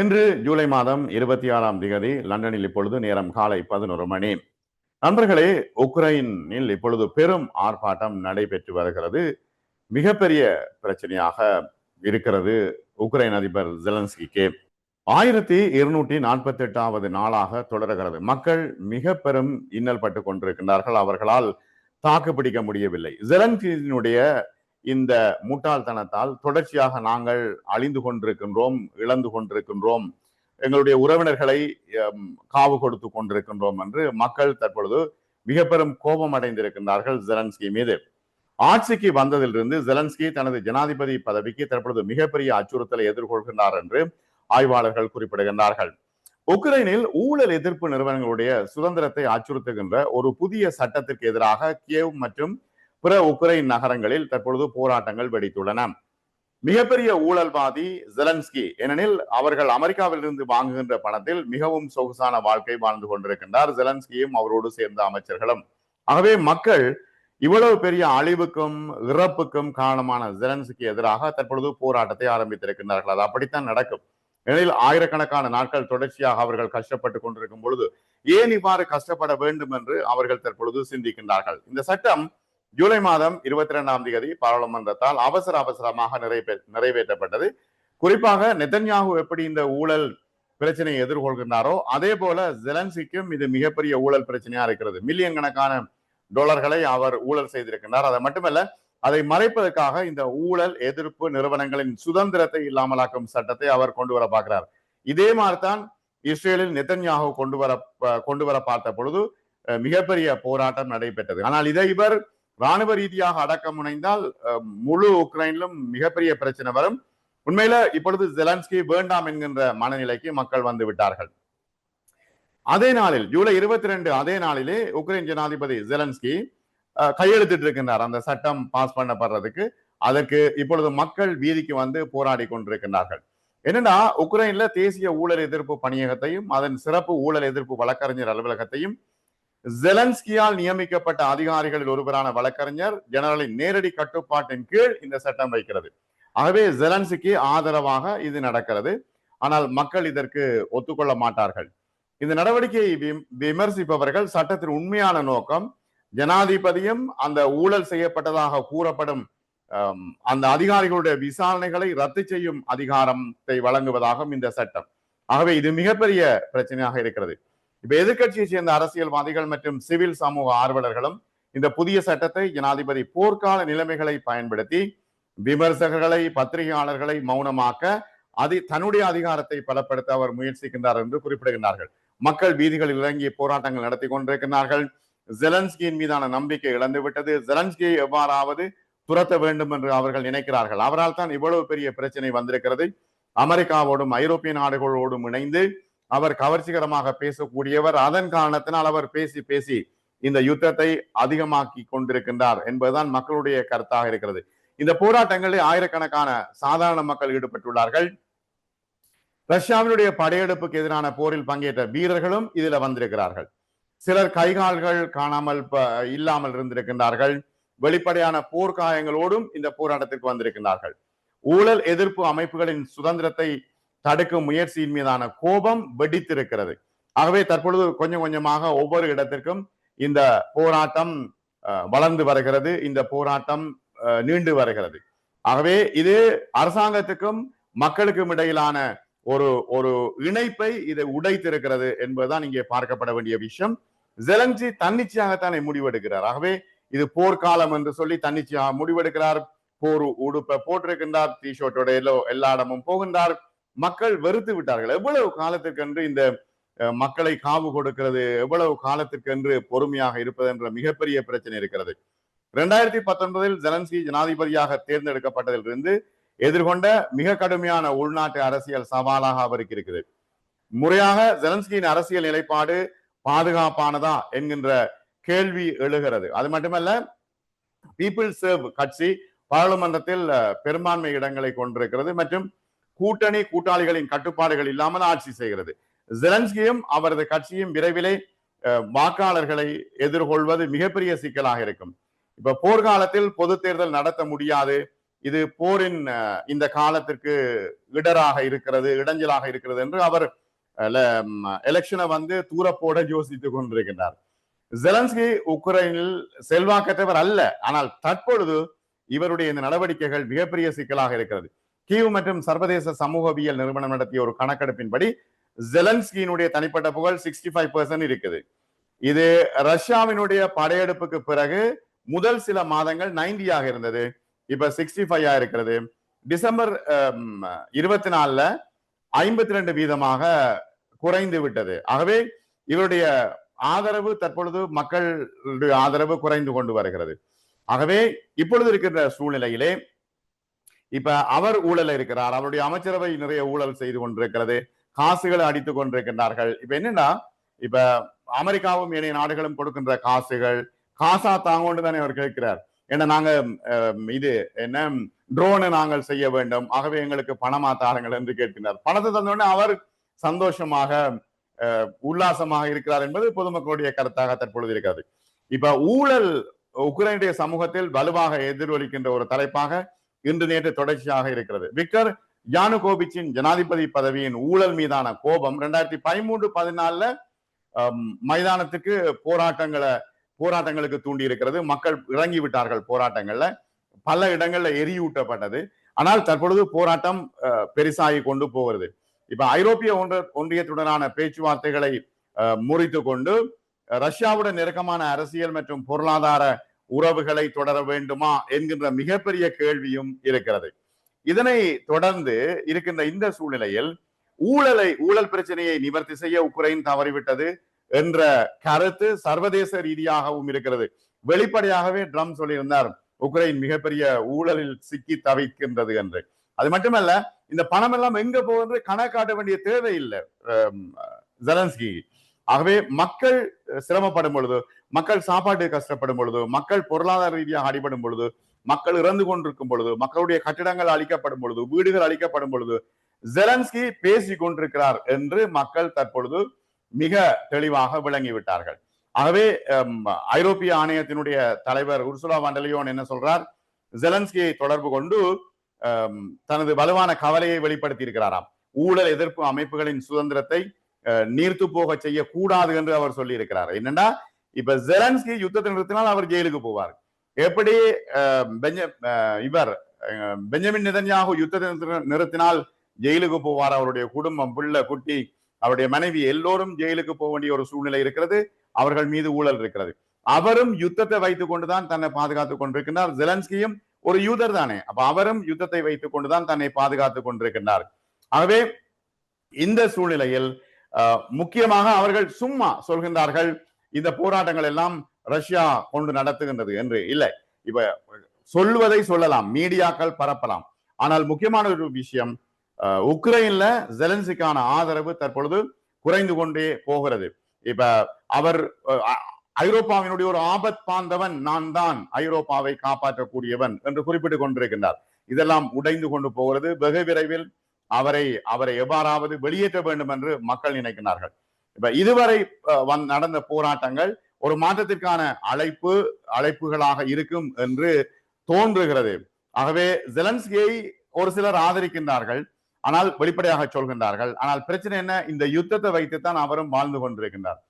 இன்று ஜூலை மாதம் இருபத்தி ஆறாம் திகதி லண்டனில் இப்பொழுது நேரம் காலை பதினொரு மணி. நண்பர்களே உக்ரைனில் இப்பொழுது பெரும் ஆர்ப்பாட்டம் நடைபெற்று வருகிறது. மிகப்பெரிய பிரச்சனையாக இருக்கிறது உக்ரைன் அதிபர் ஜெலன்ஸ்கிக்கு ஆயிரத்தி இருநூற்றி நாற்பத்தி எட்டாவது நாளாக தொடர்கிறது. மக்கள் மிக பெரும் இன்னல் பட்டு கொண்டிருக்கின்றார்கள். அவர்களால் தாக்கு பிடிக்க முடியவில்லை. ஜெலன்ஸ்கியினுடைய இந்த முட்டாள்தனத்தால் தொடர்ச்சியாக நாங்கள் அழிந்து கொண்டிருக்கின்றோம் இழந்து கொண்டிருக்கின்றோம். எங்களுடைய உறவினர்களை காவு கொடுத்து கொண்டிருக்கின்றோம் என்று மக்கள் தற்பொழுது மிக பெரும் கோபம் அடைந்திருக்கின்றார்கள் ஜெலன்ஸ்கி மீது. ஆட்சிக்கு வந்ததிலிருந்து ஜெலன்ஸ்கி தனது ஜனாதிபதி பதவிக்கு தற்பொழுது மிகப்பெரிய அச்சுறுத்தலை எதிர்கொள்கின்றார் என்று ஆய்வாளர்கள் குறிப்பிடுகின்றார்கள். உக்ரைனில் ஊழல் எதிர்ப்பு நிறுவனங்களுடைய சுதந்திரத்தை அச்சுறுத்துகின்ற ஒரு புதிய சட்டத்திற்கு எதிராக கியவ் மற்றும் பிற உக்ரைன் நகரங்களில் தற்பொழுது போராட்டங்கள் வெடித்துள்ளன. மிகப்பெரிய ஊழல்வாதி ஜெலன்ஸ்கி ஏனெனில் அவர்கள் அமெரிக்காவிலிருந்து வாங்குகின்ற பணத்தில் மிகவும் சொகுசான வாழ்க்கை வாழ்ந்து கொண்டிருக்கின்றார். ஜெலன்ஸ்கியும் அவரோடு சேர்ந்த அமைச்சர்களும். ஆகவே மக்கள் இவ்வளவு பெரிய அழிவுக்கும் இறப்புக்கும் காரணமான ஜெலன்ஸ்கி எதிராக தற்பொழுது போராட்டத்தை ஆரம்பித்திருக்கின்றார்கள். அது அப்படித்தான் நடக்கும். ஏனெனில் ஆயிரக்கணக்கான நாட்கள் தொடர்ச்சியாக அவர்கள் கஷ்டப்பட்டு கொண்டிருக்கும் பொழுது ஏன் இவ்வாறு கஷ்டப்பட வேண்டும் என்று அவர்கள் தற்பொழுது சிந்திக்கின்றார்கள். இந்த சட்டம் ஜூலை மாதம் இருபத்தி இரண்டாம் தேதி பாராளுமன்றத்தால் அவசர அவசரமாக நிறைவே நிறைவேற்றப்பட்டது. குறிப்பாக நெத்தன்யாகு எப்படி இந்த ஊழல் பிரச்சனையை எதிர்கொள்கின்றாரோ அதே போல ஜெலன்சிக்கும் இது மிகப்பெரிய ஊழல் பிரச்சனையா இருக்கிறது. மில்லியன் கணக்கான டாலர்களை அவர் ஊழல் செய்திருக்கின்றார். அதை மட்டுமல்ல அதை மறைப்பதற்காக இந்த ஊழல் எதிர்ப்பு நிறுவனங்களின் சுதந்திரத்தை இல்லாமலாக்கும் சட்டத்தை அவர் கொண்டு வர பார்க்கிறார். இதே மாதிரிதான் இஸ்ரேலில் நெத்தன்யாகு கொண்டு வர கொண்டு வர பார்த்த பொழுது மிகப்பெரிய போராட்டம் நடைபெற்றது. ஆனால் இதை இவர் ராணுவ ரீதியாக அடக்க முனைந்தால் முழு உக்ரைனிலும் மிகப்பெரிய பிரச்சனை வரும். உண்மையில இப்பொழுது ஜெலன்ஸ்கி வேண்டாம் என்கின்ற மனநிலைக்கு மக்கள் வந்து விட்டார்கள். அதே நாளில் ஜூலை இருபத்தி ரெண்டு அதே நாளிலே உக்ரைன் ஜனாதிபதி ஜெலன்ஸ்கி கையெழுத்திட்டு இருக்கின்றார் அந்த சட்டம் பாஸ் பண்ணப்படுறதுக்கு அதற்கு இப்பொழுது மக்கள் வீதிக்கு வந்து போராடி கொண்டிருக்கின்றார்கள். என்னன்னா உக்ரைன்ல தேசிய ஊழல் எதிர்ப்பு பணியகத்தையும் அதன் சிறப்பு ஊழல் எதிர்ப்பு வழக்கறிஞர் அலுவலகத்தையும் ஜெலன்ஸ்கியால் நியமிக்கப்பட்ட அதிகாரிகளில் ஒருவரான வழக்கறிஞர் ஜெனரலின் நேரடி கட்டுப்பாட்டின் கீழ் இந்த சட்டம் வைக்கிறது. ஆகவே ஜெலன்ஸ்கி ஆதரவாக இது நடக்கிறது. ஆனால் மக்கள் இதற்கு ஒத்துக்கொள்ள மாட்டார்கள். இந்த நடவடிக்கையை விமர்சிப்பவர்கள் சட்டத்தின் உண்மையான நோக்கம் ஜனாதிபதியும் அந்த ஊழல் செய்யப்பட்டதாக கூறப்படும் அந்த அதிகாரிகளுடைய விசாரணைகளை ரத்து செய்யும் அதிகாரத்தை வழங்குவதாகும் இந்த சட்டம். ஆகவே இது மிகப்பெரிய பிரச்சனையாக இருக்கிறது. இப்ப எதிர்கட்சியை சேர்ந்த அரசியல்வாதிகள் மற்றும் சிவில் சமூக ஆர்வலர்களும் இந்த புதிய சட்டத்தை ஜனாதிபதி போர்க்கால நிலைமைகளை பயன்படுத்தி விமர்சகர்களை பத்திரிகையாளர்களை மௌனமாக்க அது தன்னுடைய அதிகாரத்தை பலப்படுத்த அவர் முயற்சிக்கின்றார் என்று குறிப்பிடுகின்றார்கள். மக்கள் வீதிகளில் இறங்கி போராட்டங்கள் நடத்தி கொண்டிருக்கிறார்கள் ஜெலன்ஸ்கியின் மீதான நம்பிக்கை இழந்துவிட்டது ஜெலன்ஸ்கியை எவ்வாறாவது துரத்த வேண்டும் என்று அவர்கள் நினைக்கிறார்கள். அவரால் தான் இவ்வளவு பெரிய பிரச்சனை வந்திருக்கிறது. அமெரிக்காவோடும் ஐரோப்பிய நாடுகளோடும் இணைந்து அவர் கவர்ச்சிகரமாக பேசக்கூடியவர். அதன் காரணத்தினால் அவர் பேசி பேசி இந்த யுத்தத்தை அதிகமாக்கி கொண்டிருக்கின்றார் என்பதுதான் மக்களுடைய கருத்தாக இருக்கிறது. இந்த போராட்டங்களில் ஆயிரக்கணக்கான சாதாரண மக்கள் ஈடுபட்டுள்ளார்கள். ரஷ்யாவினுடைய படையெடுப்புக்கு எதிரான போரில் பங்கேற்ற வீரர்களும் இதுல வந்திருக்கிறார்கள். சிலர் கைகால்கள் காணாமல் இல்லாமல் இருந்திருக்கின்றார்கள். வெளிப்படையான போர்க்காயங்களோடும் இந்த போராட்டத்திற்கு வந்திருக்கின்றார்கள். ஊழல் எதிர்ப்பு அமைப்புகளின் சுதந்திரத்தை தடுக்கும் முயற்சியின் மீதான கோபம் வெடித்திருக்கிறது. ஆகவே தற்பொழுது கொஞ்சம் கொஞ்சமாக ஒவ்வொரு இடத்திற்கும் இந்த போராட்டம் வளர்ந்து வருகிறது. இந்த போராட்டம் நீண்டு வருகிறது. ஆகவே இது அரசாங்கத்துக்கும் மக்களுக்கும் இடையிலான ஒரு ஒரு இணைப்பை இதை உடைத்திருக்கிறது என்பதுதான் இங்கே பார்க்கப்பட வேண்டிய விஷயம். ஜெலன்சி தன்னிச்சையாகத்தானே முடிவெடுக்கிறார். ஆகவே இது போர்க்காலம் என்று சொல்லி தன்னிச்சையாக முடிவெடுக்கிறார். போர் உடுப்பை போட்டிருக்கின்றார். டி ஷர்ட்டோட எல்லா இடமும் போகின்றார். மக்கள் வெறுத்து விட்டார்கள். எவ்வளவு காலத்திற்கென்று இந்த மக்களை காவு கொடுக்கிறது எவ்வளவு காலத்திற்கென்று பொறுமையாக இருப்பது என்ற மிகப்பெரிய பிரச்சனை இருக்கிறது. ரெண்டாயிரத்தி பத்தொன்பதில் ஜெலன்ஸ்கி ஜனாதிபதியாக தேர்ந்தெடுக்கப்பட்டதிலிருந்து எதிர்கொண்ட மிக கடுமையான உள்நாட்டு அரசியல் சவாலாக அவருக்கு இருக்குது. முறையாக ஜெலன்ஸ்கியின் அரசியல் நிலைப்பாடு பாதுகாப்பானதா என்கின்ற கேள்வி எழுகிறது. அது மட்டுமல்ல பீப்புள் சேவ் கட்சி பாராளுமன்றத்தில் பெரும்பான்மை இடங்களை கொண்டிருக்கிறது மற்றும் கூட்டணி கூட்டாளிகளின் கட்டுப்பாடுகள் இல்லாமல் ஆட்சி செய்கிறது. ஜெலன்ஸ்கியும் அவரது கட்சியும் விரைவிலே வாக்காளர்களை எதிர்கொள்வது மிகப்பெரிய சிக்கலாக இருக்கும். இப்ப போர்க்காலத்தில் பொது தேர்தல் நடத்த முடியாது. இது போரின் இந்த காலத்திற்கு இடராக இருக்கிறது இடைஞ்சலாக இருக்கிறது என்று அவர் எலெக்ஷனை வந்து தூரப்போட யோசித்துக் கொண்டிருக்கின்றார். ஜெலன்ஸ்கி உக்ரைனில் செல்வாக்கற்றவர் அல்ல. ஆனால் தற்பொழுது இவருடைய இந்த நடவடிக்கைகள் மிகப்பெரிய சிக்கலாக இருக்கிறது. கீவ் மற்றும் சர்வதேச சமூகவியல் நிறுவனம் நடத்திய ஒரு கணக்கெடுப்பின்படி ஜெலன்ஸ்கியினுடைய தனிப்பட்ட புகழ் சிக்ஸ்டி ஃபைவ் இருக்குது. இது ரஷ்யாவினுடைய படையெடுப்புக்கு பிறகு முதல் சில மாதங்கள் 90 ஆக இருந்தது. இப்ப சிக்ஸ்டி ஃபைவ் இருக்கிறது. டிசம்பர் இருபத்தி நாலுல ஐம்பத்தி ரெண்டு வீதமாக குறைந்து விட்டது. ஆகவே இவருடைய ஆதரவு தற்பொழுது மக்களுடைய ஆதரவு குறைந்து கொண்டு வருகிறது. ஆகவே இப்பொழுது இருக்கின்ற சூழ்நிலையிலே இப்ப அவர் ஊழல் இருக்கிறார். அவருடைய அமைச்சரவை நிறைய ஊழல் செய்து கொண்டிருக்கிறது. காசுகளை அடித்துக் கொண்டிருக்கின்றார்கள். இப்ப என்னன்னா இப்ப அமெரிக்காவும் இணைய நாடுகளும் கொடுக்கின்ற காசுகள் காசா தாங்கொண்டு தானே அவர் கேட்கிறார். ஏன்னா நாங்க இது என்ன ட்ரோனை நாங்கள் செய்ய வேண்டும். ஆகவே எங்களுக்கு பணமா தாருங்கள் என்று கேட்கிறார் பணத்தை தந்தோடனே அவர் சந்தோஷமாக அஹ், உல்லாசமாக இருக்கிறார் என்பது பொதுமக்களுடைய கருத்தாக தற்பொழுது இருக்கிறது. இப்ப ஊழல் உக்ரைனுடைய சமூகத்தில் வலுவாக எதிரொலிக்கின்ற ஒரு தலைப்பாக இன்று நேற்று தொடர்ச்சியாக இருக்கிறது. விக்டர் யானுகோபிச்சின் ஜனாதிபதி பதவியின் ஊழல் மீதான கோபம் ரெண்டாயிரத்தி பதிமூன்று பதினாலுல மைதானத்துக்கு போராட்டங்களை போராட்டங்களுக்கு தூண்டி இருக்கிறது மக்கள் இறங்கி விட்டார்கள் போராட்டங்கள்ல. பல இடங்கள்ல எரியூட்டப்பட்டது. ஆனால் தற்பொழுது போராட்டம் பெருசாகி பெரிசாகி கொண்டு போகிறது. இப்ப ஐரோப்பிய ஒன்ற ஒன்றியத்துடனான பேச்சுவார்த்தைகளை அஹ், முறித்து கொண்டு ரஷ்யாவுடன் நெருக்கமான அரசியல் மற்றும் பொருளாதார உறவுகளை தொடர வேண்டுமா என்கின்ற மிகப்பெரிய கேள்வியும் இருக்கிறது. இதனை தொடர்ந்து இருக்கின்ற இந்த சூழ்நிலையில் ஊழலை ஊழல் பிரச்சனையை நிவர்த்தி செய்ய உக்ரைன் தவறிவிட்டது என்ற கருத்து சர்வதேச ரீதியாகவும் இருக்கிறது. வெளிப்படையாகவே ட்ரம் சொல்லியிருந்தார் உக்ரைன் மிகப்பெரிய ஊழலில் சிக்கி தவிக்கின்றது என்று. அது மட்டுமல்ல இந்த பணம் எல்லாம் எங்க போகுது கணக்காட்ட வேண்டிய தேவை இல்லை ஜெலன்ஸ்கி. ஆகவே மக்கள் சிரமப்படும் பொழுது மக்கள் சாப்பாட்டு கஷ்டப்படும் பொழுது மக்கள் பொருளாதார ரீதியாக அடிபடும் பொழுது மக்கள் இறந்து கொண்டிருக்கும் பொழுது மக்களுடைய கட்டிடங்கள் அழிக்கப்படும் பொழுது வீடுகள் அழிக்கப்படும் பொழுது ஜெலன்ஸ்கி பேசி கொண்டிருக்கிறார் என்று மக்கள் தற்பொழுது மிக தெளிவாக விளங்கிவிட்டார்கள் ஆகவே ஐரோப்பிய ஆணையத்தினுடைய தலைவர் உர்சுலா வாண்டலியோன் என்ன சொல்றார்? ஜெலன்ஸ்கியை தொடர்பு கொண்டு தனது வலுவான கவலையை வெளிப்படுத்தி இருக்கிறாராம் ஊழல் எதிர்ப்பு அமைப்புகளின் சுதந்திரத்தை நீர்த்து போக செய்யக்கூடாது என்று அவர் சொல்லி இருக்கிறார் என்னன்னா இப்ப ஜெலன்ஸ்கி யுத்தத்தை நிறுத்தினால் அவர் ஜெயிலுக்கு போவார். எப்படி அஹ், பெஞ்ச- அஹ், இவர் பெஞ்சமின் நிதன்யாகு யுத்தத்தை நிறுத்தினால் ஜெயிலுக்கு போவார். அவருடைய குடும்பம் பிள்ளை குட்டி அவருடைய மனைவி எல்லோரும் ஜெயிலுக்கு போக வேண்டிய ஒரு சூழ்நிலை இருக்கிறது. அவர்கள் மீது ஊழல் இருக்கிறது. அவரும் யுத்தத்தை வைத்துக் கொண்டுதான் தன்னை பாதுகாத்துக் கொண்டிருக்கின்றார். ஜெலன்ஸ்கியும் ஒரு யூதர் தானே. அப்ப அவரும் யுத்தத்தை வைத்துக் கொண்டுதான் தன்னை பாதுகாத்துக் கொண்டிருக்கின்றார். ஆகவே இந்த சூழ்நிலையில் முக்கியமாக அவர்கள் சும்மா சொல்கின்றார்கள் இந்த போராட்டங்கள் எல்லாம் ரஷ்யா கொண்டு நடத்துகின்றது என்று. இல்லை இப்ப சொல்லுவதை சொல்லலாம் மீடியாக்கள் பரப்பலாம். ஆனால் முக்கியமான ஒரு விஷயம் உக்ரைன்ல ஜெலன்சிக்கான ஆதரவு தற்பொழுது குறைந்து கொண்டே போகிறது. இப்ப அவர் ஐரோப்பாவினுடைய ஒரு ஆபத் பாந்தவன் நான் தான் ஐரோப்பாவை காப்பாற்றக்கூடியவன் என்று குறிப்பிட்டுக் கொண்டிருக்கின்றார். இதெல்லாம் உடைந்து கொண்டு போகிறது. வெகு விரைவில் அவரை அவரை எவ்வாறாவது வெளியேற்ற வேண்டும் என்று மக்கள் நினைக்கிறார்கள். இப்ப இதுவரை நடந்த போராட்டங்கள் ஒரு மாற்றத்திற்கான அழைப்பு அழைப்புகளாக இருக்கும் என்று தோன்றுகிறது. ஆகவே ஜெலன்ஸ்கியை ஒரு சிலர் ஆதரிக்கின்றார்கள். ஆனால் வெளிப்படையாக சொல்கின்றார்கள். ஆனால் பிரச்சனை என்ன? இந்த யுத்தத்தை வைத்துத்தான் அவரும் வாழ்ந்து கொண்டிருக்கின்றார்.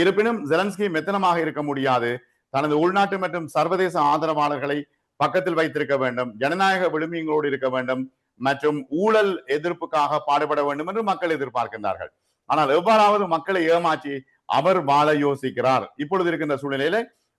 இருப்பினும் ஜெலன்ஸ்கி மெத்தனமாக இருக்க முடியாது. தனது உள்நாட்டு மற்றும் சர்வதேச ஆதரவாளர்களை பக்கத்தில் வைத்திருக்க வேண்டும். ஜனநாயக விழுமியங்களோடு இருக்க வேண்டும். மற்றும் ஊழல் எதிர்ப்புக்காக பாடுபட வேண்டும் என்று மக்கள் எதிர்பார்க்கின்றார்கள். ஆனால் எவ்வாறாவது மக்களை ஏமாற்றி அவர் வாழ யோசிக்கிறார். இப்பொழுது இருக்கின்ற சூழ்நிலையில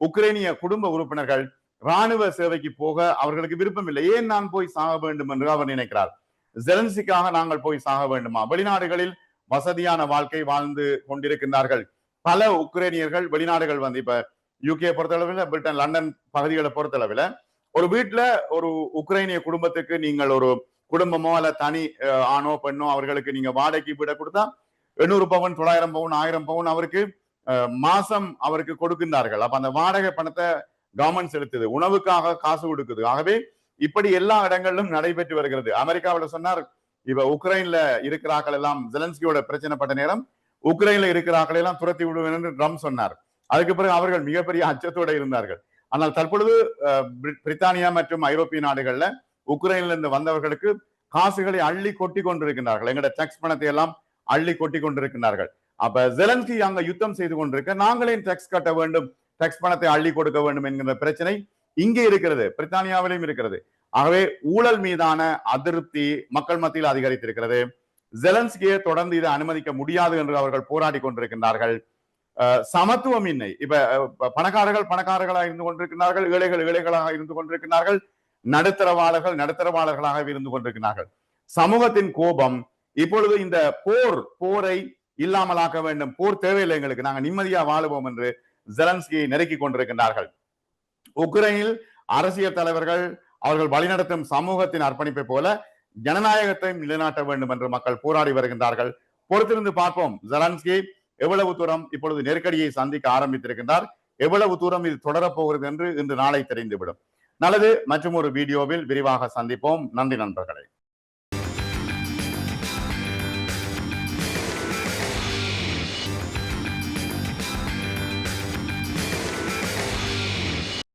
உக்ரைனிய குடும்ப உறுப்பினர்கள் ராணுவ சேவைக்கு போக அவர்களுக்கு விருப்பம் இல்லை ஏன் நான் போய் சாக வேண்டும் என்று அவர் நினைக்கிறார்? ஜெலன்சிக்காக நாங்கள் போய் சாக வேண்டுமா? வெளிநாடுகளில் வசதியான வாழ்க்கை வாழ்ந்து கொண்டிருக்கின்றார்கள். பல உக்ரைனியர்கள் வெளிநாடுகள் வந்து இப்ப யூகே பொறுத்தளவில் பிரிட்டன் லண்டன் பகுதிகளை பொறுத்தளவில் ஒரு வீட்டுல ஒரு உக்ரைனிய குடும்பத்துக்கு நீங்கள் ஒரு குடும்பமோ அல்ல தனி அஹ், ஆணோ பெண்ணோ அவர்களுக்கு நீங்க வாடகைக்கு வீட கொடுத்தா எண்ணூறு பவுன் தொள்ளாயிரம் பவுன் ஆயிரம் பவுன் அவருக்கு மாசம் அவருக்கு கொடுக்கின்றார்கள். அப்ப அந்த வாடகை பணத்தை கவர்மெண்ட் செலுத்துது. உணவுக்காக காசு கொடுக்குது. ஆகவே இப்படி எல்லா இடங்களிலும் நடைபெற்று வருகிறது. அமெரிக்காவில் சொன்னார் இப்ப உக்ரைன்ல இருக்கிறார்கள் எல்லாம் ஜெலன்ஸ்கியோட பிரச்சனைப்பட்ட நேரம் உக்ரைன்ல இருக்கிறார்கள் எல்லாம் துரத்தி விடுவேன் என்று ட்ரம் சொன்னார். அதுக்கு பிறகு அவர்கள் மிகப்பெரிய அச்சத்தோட இருந்தார்கள். ஆனால் தற்பொழுது அஹ், பிரித்தானியா மற்றும் ஐரோப்பிய நாடுகள்ல உக்ரைனிலிருந்து வந்தவர்களுக்கு காசுகளை அள்ளி கொட்டி கொண்டிருக்கிறார்கள் எங்களோட டேக்ஸ் பணத்தை எல்லாம் அள்ளி கொட்டி கொண்டிருக்கிறார்கள் அப்ப ஜெலன்ஸ்கி அங்க யுத்தம் செய்து கொண்டிருக்க நாங்களே டேக்ஸ் கட்ட வேண்டும் டேக்ஸ் பணத்தை அள்ளி கொடுக்க வேண்டும் என்கிற பிரச்சனை இங்கே இருக்கிறது பிரித்தானியாவிலும் இருக்கிறது. ஆகவே ஊழல் மீதான அதிருப்தி மக்கள் மத்தியில் அதிகரித்திருக்கிறது. ஜெலன்ஸ்கியை தொடர்ந்து இதை அனுமதிக்க முடியாது என்று அவர்கள் போராடி கொண்டிருக்கின்றார்கள். சமத்துவம் சமத்துவமின்மை. இப்ப பணக்காரர்கள் பணக்காரர்களாக இருந்து கொண்டிருக்கிறார்கள் ஏழைகள் ஏழைகளாக இருந்து கொண்டிருக்கிறார்கள் நடுத்தரவாளர்கள் நடுத்தரவாளர்களாக இருந்து கொண்டிருக்கிறார்கள். சமூகத்தின் கோபம் இப்பொழுது இந்த போர் போரை இல்லாமலாக்க வேண்டும் போர் தேவையில்லை எங்களுக்கு நாங்க நிம்மதியா வாழுவோம் என்று ஜெலன்ஸ்கியை நெருக்கி கொண்டிருக்கின்றார்கள். உக்ரைனில் அரசியல் தலைவர்கள் அவர்கள் வழிநடத்தும் சமூகத்தின் அர்ப்பணிப்பை போல ஜனநாயகத்தையும் நிலைநாட்ட வேண்டும் என்று மக்கள் போராடி வருகின்றார்கள். பொறுத்திருந்து பார்ப்போம். ஜெலன்ஸ்கி எவ்வளவு தூரம் இப்பொழுது நெருக்கடியை சந்திக்க ஆரம்பித்திருக்கின்றார்? எவ்வளவு தூரம் இது தொடரப் போகிறது என்று இன்று நாளை தெரிந்துவிடும். நல்லது. மற்றும் ஒரு வீடியோவில் விரிவாக சந்திப்போம். நன்றி நண்பர்களே.